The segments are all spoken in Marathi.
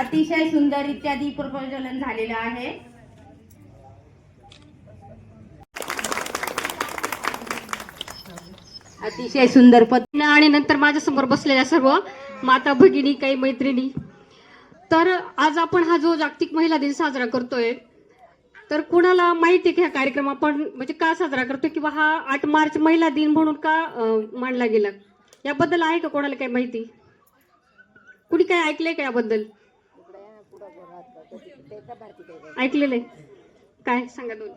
अतिशय सुंदर इत्यादी प्रज्वलन झालेलं आहे. अतिशय सुंदर पत्नी आणि नंतर माझ्यासमोर बसलेल्या सर्व माता भगिनी काही मैत्रिणी. तर आज आपण हा जो जागतिक महिला दिन साजरा करतोय तर कुणाला माहिती आहे की हा कार्यक्रम आपण म्हणजे का साजरा करतोय किंवा हा आठ मार्च महिला दिन म्हणून का मांडला मानला गेला? याबद्दल आहे का कोणाला काही माहिती? कुणी काय ऐकलंय का याबद्दल? ऐकलेलं आहे काय? सांगा दोन.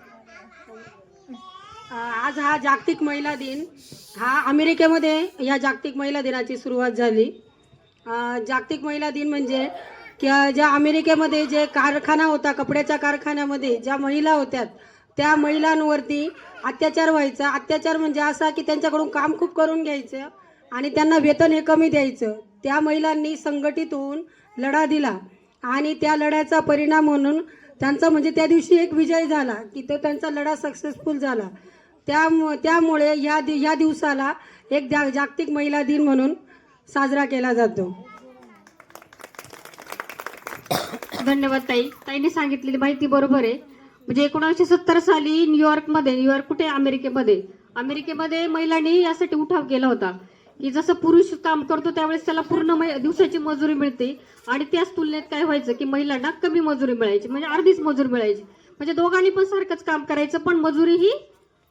आज हा जागतिक महिला दिन. हा अमेरिकेमध्ये या जागतिक महिला दिनाची सुरुवात झाली. जागतिक महिला दिन म्हणजे की ज्या अमेरिकेमध्ये जे कारखाना होता कपड्याच्या कारखान्यामध्ये ज्या महिला होत्या त्या महिलांवरती अत्याचार व्हायचा. अत्याचार म्हणजे असा की त्यांच्याकडून काम खूप करून घ्यायचं. आणि त्यांना वेतन हे कमी द्यायचं. त्या महिलांनी संघटित होऊन लढा दिला. आणि त्या लढ्याचा परिणाम म्हणून त्यांचा म्हणजे त्या दिवशी एक विजय झाला की तो त्यांचा लढा सक्सेसफुल झाला. त्यामु त्यामुळे या दि या दिवसाला एक जा जागतिक महिला दिन म्हणून साजरा केला जातो. धन्यवाद ताई. ताईने सांगितलेली माहिती बरोबर आहे. म्हणजे एकोणीसशे सत्तर साली न्यूयॉर्कमध्ये न्यूयॉर्क कुठे? अमेरिकेमध्ये. अमेरिकेमध्ये महिलांनी यासाठी उठाव केला होता. की जसं पुरुष काम करतो त्यावेळेस त्याला पूर्ण दिवसाची मजुरी मिळते. आणि त्याच तुलनेत काय व्हायचं की महिलांना कमी मजुरी मिळायची म्हणजे अर्धीच मजुरी मिळायची. म्हणजे दोघांनी पण सारखंच काम करायचं पण मजुरी ही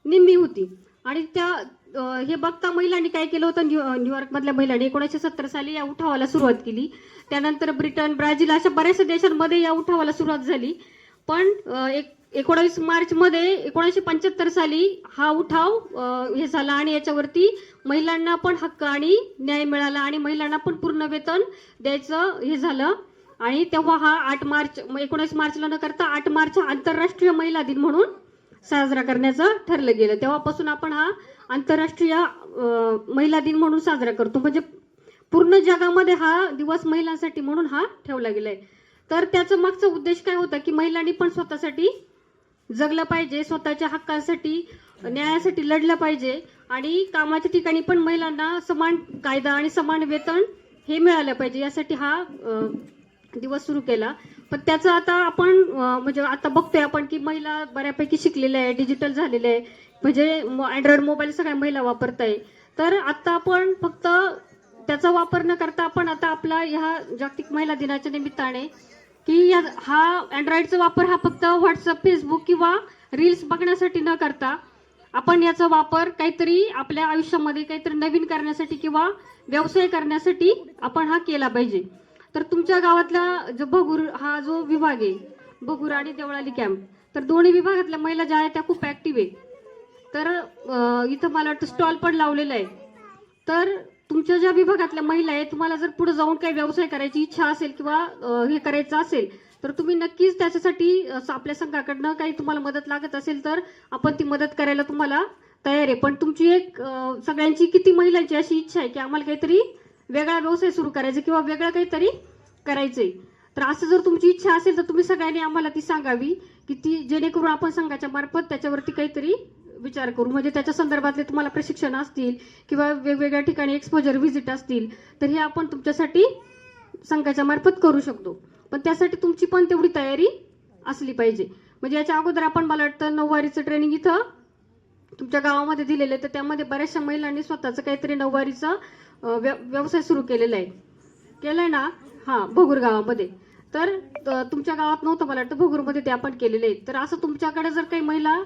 निम्मी होती. आणि त्या हे बघता महिलांनी काय केलं होतं न्यू न्यूयॉर्कमधल्या महिलांनी एकोणीसशे सत्तर साली या उठावाला सुरुवात केली. त्यानंतर ब्रिटन ब्राझील अशा बऱ्याचशा देशांमध्ये या उठावाला सुरुवात झाली. पण एक एकोणावीस मार्चमध्ये एकोणीसशे पंच्याहत्तर साली हा उठाव हे झाला आणि याच्यावरती महिलांना पण हक्क आणि न्याय मिळाला आणि महिलांना पण पूर्ण वेतन द्यायचं हे झालं. आणि तेव्हा हा आठ मार्च एकोणीस मार्चला न करता आठ मार्च हा आंतरराष्ट्रीय महिला दिन म्हणून साजरा करण्याचं ठरलं गेलं. तेव्हापासून आपण हा आंतरराष्ट्रीय महिला दिन म्हणून साजरा करतो. म्हणजे पूर्ण जगामध्ये हा दिवस महिलांसाठी म्हणून हा ठेवला गेलाय. तर त्याचा मागचा उद्देश काय होता की महिलांनी पण स्वतःसाठी जगलं पाहिजे स्वतःच्या हक्कांसाठी न्यायासाठी लढलं पाहिजे आणि कामाच्या ठिकाणी पण महिलांना समान कायदा आणि समान वेतन हे मिळालं पाहिजे. यासाठी हा दिवस सुरू केला. पण त्याचं आता आपण म्हणजे आता बघतोय आपण की महिला बऱ्यापैकी शिकलेल्या आहे डिजिटल झालेल्या आहे. म्हणजे अँड्रॉइड मोबाईल सगळ्या महिला वापरत आहे तर आता आपण फक्त त्याचा वापर न करता आपण आता आपला ह्या जागतिक महिला दिनाच्या निमित्ताने की या हा अँड्रॉइडचा वापर हा फक्त व्हॉट्सअप फेसबुक किंवा रील्स बघण्यासाठी न करता आपण याचा वापर काहीतरी आपल्या आयुष्यामध्ये काहीतरी नवीन करण्यासाठी किंवा व्यवसाय करण्यासाठी आपण हा केला पाहिजे. तर तुमच्या गावातला जो बगूर हा जो विभाग आहे बगूर आणि देवळाली कॅम्प तर दोन्ही विभागातल्या महिला ज्या आहेत त्या खूप ॲक्टिव्ह आहे. तर इथं मला वाटतं स्टॉल पण लावलेला आहे. तर तुमच्या ज्या विभागातल्या महिला आहेत तुम्हाला जर पुढे जाऊन काही व्यवसाय करायची इच्छा असेल किंवा हे करायचं असेल तर तुम्ही नक्कीच त्याच्यासाठी असं आपल्या संघाकडनं काही तुम्हाला मदत लागत असेल तर आपण ती मदत करायला तुम्हाला तयार आहे. पण तुमची एक सगळ्यांची किती महिलांची अशी इच्छा आहे की आम्हाला काहीतरी वेगळा व्यवसाय सुरू करायचा किंवा वेगळं काहीतरी करायचंय. तर असं जर तुमची इच्छा असेल तर तुम्ही सगळ्यांनी आम्हाला ती सांगावी की ती जेणेकरून आपण संघाच्या मार्फत त्याच्यावरती काहीतरी विचार करू. म्हणजे त्याच्या संदर्भातले तुम्हाला प्रशिक्षण असतील किंवा वेगवेगळ्या ठिकाणी एक्सपोजर व्हिजिट असतील तर हे आपण तुमच्यासाठी संघाच्या मार्फत करू शकतो. पण त्यासाठी तुमची पण तेवढी तयारी असली पाहिजे. म्हणजे याच्या अगोदर आपण मला वाटतं नऊवारीचं ट्रेनिंग इथं तुमच्या गावामध्ये दिलेलं आहे. तर त्यामध्ये बऱ्याचशा महिलांनी स्वतःचं काहीतरी नऊवारीचा व्यवसाय सुरू केलेला आहे. केलंय ना? हां भोगूर गावामध्ये. तर तुमच्या गावात नव्हतं मला वाटतं भोगूरमध्ये ते आपण केलेले आहे. तर असं तुमच्याकडे जर काही महिला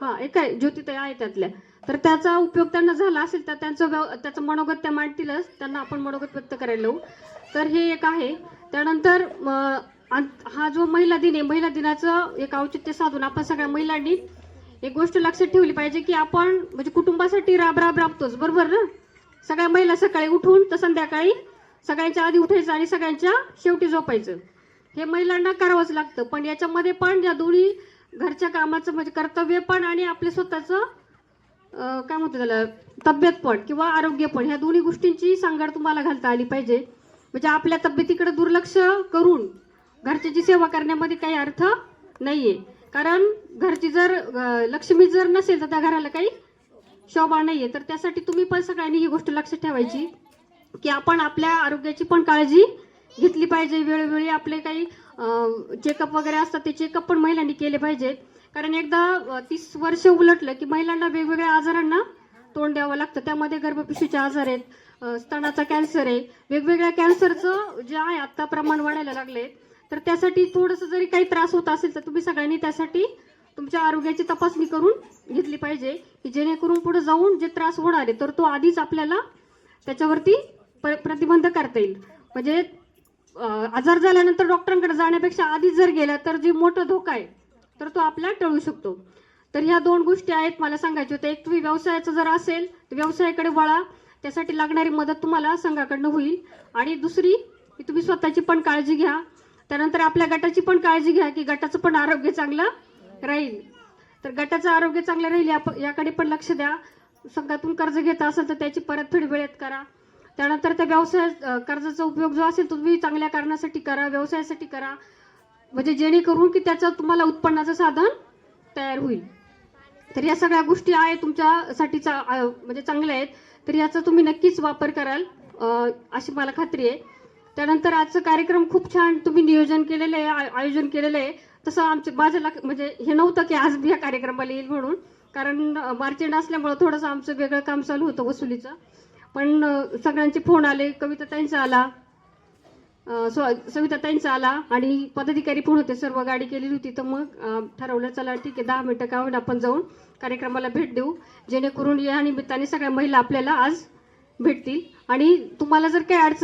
हां एक आहे ज्योतिताई आहे त्यातल्या. तर त्याचा उपयोग त्यांना झाला असेल तर त्यांचं व्यव- त्याचं मनोगत त्या मांडतीलच. त्यांना आपण मनोगत व्यक्त करायला लावू. तर हे एक आहे. त्यानंतर हा जो महिला दिन आहे महिला दिनाचं एक औचित्य साधून आपण सगळ्या महिलांनी एक गोष्ट लक्षात ठेवली पाहिजे की आपण म्हणजे कुटुंबासाठी राब राब राबतोच. बरोबर ना? सगळ्या महिला सकाळी उठून तर संध्याकाळी सगळ्यांच्या आधी उठायचं आणि सगळ्यांच्या शेवटी झोपायचं. हे महिलांना करावंच लागतं. पण याच्यामध्ये पण या दोन्ही घरच्या कामाचं म्हणजे कर्तव्य पण आणि आपले स्वतःचं काय म्हणतो त्याला तब्येत पण किंवा आरोग्य पण ह्या दोन्ही गोष्टींची सांगड तुम्हाला घालता आली पाहिजे. म्हणजे आपल्या तब्येतीकडे दुर्लक्ष करून घरच्याची सेवा करण्यामध्ये काही अर्थ नाही आहे कारण घरची जर लक्ष्मी जर नसेल तर त्या घराला काही शोभा नाही आहे तर त्यासाठी तुम्ही पण सगळ्यांनी ही गोष्ट लक्षात ठेवायची की आपण आपल्या आरोग्याची पण काळजी घेतली पाहिजे. वेळोवेळी आपले काही चेकअप वगैरे असतात ते चेकअप पण महिलांनी केले पाहिजेत. कारण एकदा तीस वर्ष उलटलं की महिलांना वेगवेगळ्या आजारांना तोंड द्यावं लागतं. त्यामध्ये गर्भपिशवीचे आजार आहेत स्तनाचा कॅन्सर आहे. वेगवेगळ्या कॅन्सरचं जे आहे आत्ता प्रमाण वाढायला लागले तर त्यासाठी थोडंसं जरी काही त्रास होत असेल तर तुम्ही सगळ्यांनी त्यासाठी तुमच्या आरोग्याची तपासणी करून घेतली पाहिजे की जेणेकरून पुढे जाऊन जे त्रास होणार आहे तर तो आधीच आपल्याला त्याच्यावरती प- प्रतिबंध करता येईल. म्हणजे आजार झाल्यानंतर डॉक्टरांकडे जाण्यापेक्षा आधीच जर गेला तर जी मोठा धोका आहे तर तो आपला टळू शकतो. तर ह्या दोन गोष्टी आहेत मला सांगायच्या होत्या एक तुम्ही व्यवसायाचं जर असेल तर व्यवसायाकडे वळा. त्यासाठी लागणारी मदत तुम्हाला संघाकडनं होईल. आणि दुसरी तुम्ही स्वतःची पण काळजी घ्या. त्यानंतर आपल्या गटाची पण काळजी घ्या की गटाचं पण आरोग्य चांगलं राहील. तर गटाचं आरोग्य चांगलं राहील याकडे पण लक्ष द्या. संघातून कर्ज घेत असेल तर त्याची परतफेड वेळेत करा. त्यानंतर त्या व्यवसाय कर्जाचा उपयोग जो असेल तो तुम्ही चांगल्या कारणासाठी करा व्यवसायासाठी करा. म्हणजे जेणेकरून की त्याचं तुम्हाला उत्पन्नाचं साधन तयार होईल. तर या सगळ्या गोष्टी आहेत तुमच्यासाठी चा म्हणजे चांगल्या आहेत. तर याचा तुम्ही नक्कीच वापर कराल अशी मला खात्री आहे. त्यानंतर आजचं कार्यक्रम खूप छान तुम्ही नियोजन केलेलं आहे आय- आयोजन केलेलं आहे. तसं आमचे माझ्या लक्ष म्हणजे हे नव्हतं की आज मी या कार्यक्रमाला येईल म्हणून. कारण मार्च एंड असल्यामुळं थोडंसं आमचं वेगळं काम चालू होतं वसुलीचं. पण सगळ्यांचे फोन आले कविताताईंचा आला अं, स्व- सविता आला आणि पदाधिकारी फोन होते सर्व गाडी केलेली होती. तर मग ठरवलं चला ठीक आहे दहा मिनटं का होईना आपण जाऊन कार्यक्रमाला भेट देऊ. जेणेकरून या निमित्ताने सगळ्या महिला आपल्याला आज भेटतील. आणि तुम्हाला जर काही अडचण